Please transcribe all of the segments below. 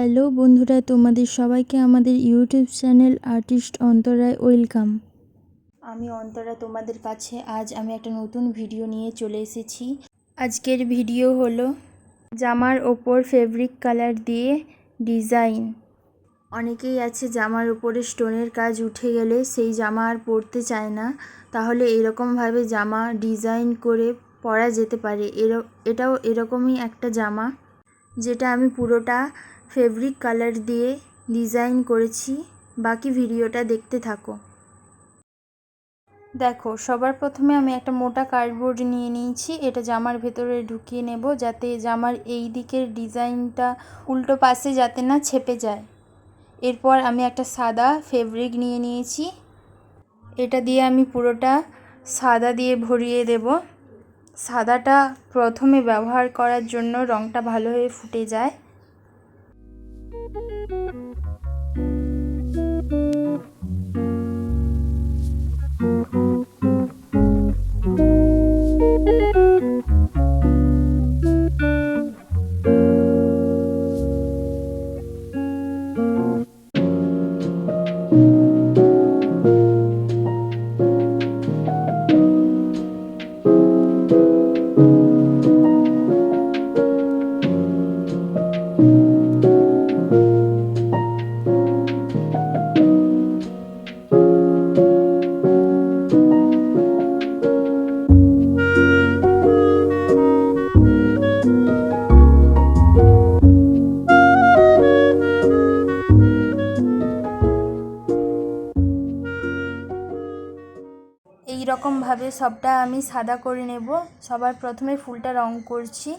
Hello বন্ধুরা, তোমাদের সবাইকে আমাদের ইউটিউব চ্যানেল আর্টিস্ট অন্তরায় ওয়েলকাম। আমি অন্তরা তোমাদের কাছে আজ আমি একটা নতুন ভিডিও নিয়ে চলে এসেছি। আজকের ভিডিও হলো জামার ওপর ফেব্রিক কালার দিয়ে ডিজাইন অনেকেই আছে জামার উপরে স্টোনের কাজ উঠে গেলে সেই জামা আর পরতে চায় না। তাহলে এরকমভাবে জামা ডিজাইন করে পরা যেতে পারে। এর, এটাও এরকমই একটা জামা, যেটা আমি পুরোটা ফেব্রিক কালার দিয়ে ডিজাইন করেছি। বাকি ভিডিওটা দেখতে থাকো। দেখো, সবার প্রথমে আমি একটা মোটা কার্ডবোর্ড নিয়ে নিয়েছি। এটা জামার ভেতরে ঢুকিয়ে নেব যাতে জামার এই দিকের ডিজাইনটা উল্টো পাশে যাতে না ছেপে যায়। এরপর আমি একটা সাদা ফেব্রিক নিয়ে নিয়েছি। এটা দিয়ে আমি পুরোটা সাদা দিয়ে ভরিয়ে দেব। সাদাটা প্রথমে ব্যবহার করার জন্য রঙটা ভালোভাবে ফুটে যায়। রকমভাবে সবটা আমি সাদা করে নেব। সবার প্রথমে ফুলটা রং করছি।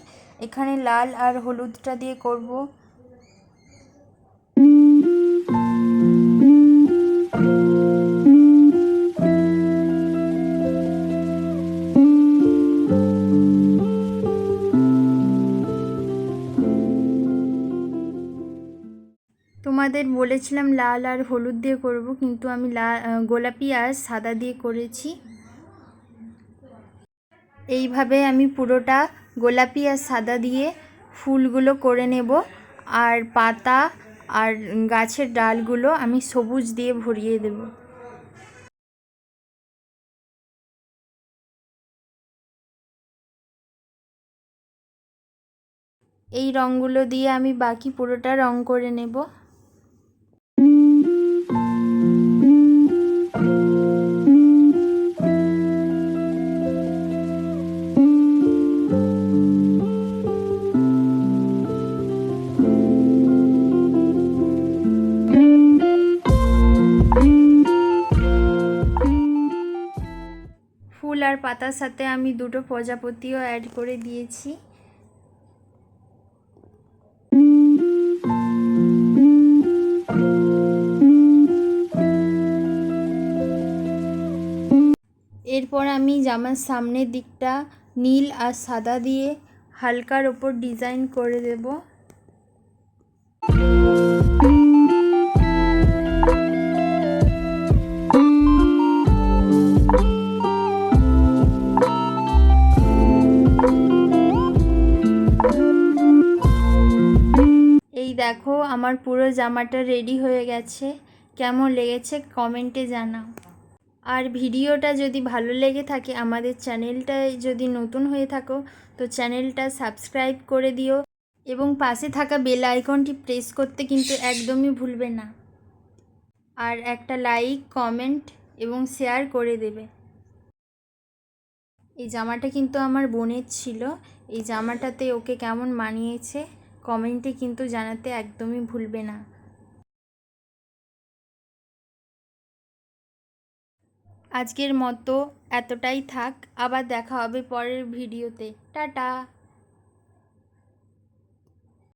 এখানে লাল আর হলুদটা দিয়ে করব। তোমাদের বলেছিলাম লাল আর হলুদ দিয়ে করব, কিন্তু আমি লাল গোলাপি আর সাদা দিয়ে করেছি। এইভাবে আমি পুরোটা গোলাপি আর সাদা দিয়ে ফুলগুলো করে নেব। আর পাতা আর গাছের ডালগুলো আমি সবুজ দিয়ে ভরিয়ে দেব। এই রঙগুলো দিয়ে আমি বাকি পুরোটা রং করে নেব। আর পাতার সাথে আমি দুটো প্রজাপতিও অ্যাড করে দিয়েছি। এরপর আমি জামার সামনের দিকটা নীল আর সাদা দিয়ে হালকার ওপর ডিজাইন করে দেব। দেখো, আমার পুরো জামাটা রেডি হয়ে গেছে। কেমন লেগেছে কমেন্টে জানাও। আর ভিডিওটা যদি ভালো লেগে থাকে, আমাদের চ্যানেলটায় যদি নতুন হয়ে থাকো, তো চ্যানেলটা সাবস্ক্রাইব করে দিও এবং পাশে থাকা বেল আইকনটি প্রেস করতে কিন্তু একদমই ভুলবে না। আর একটা লাইক কমেন্ট এবং শেয়ার করে দেবে। এই জামাটা কিন্তু আমার বোনের ছিল। এই জামাটাতে ওকে কেমন মানিয়েছে? কমেন্টে কিন্তু জানাতে একদমই ভুলবে না। আজকের মতো এতটাই থাক, আবার দেখা হবে পরের ভিডিওতে। টাটা!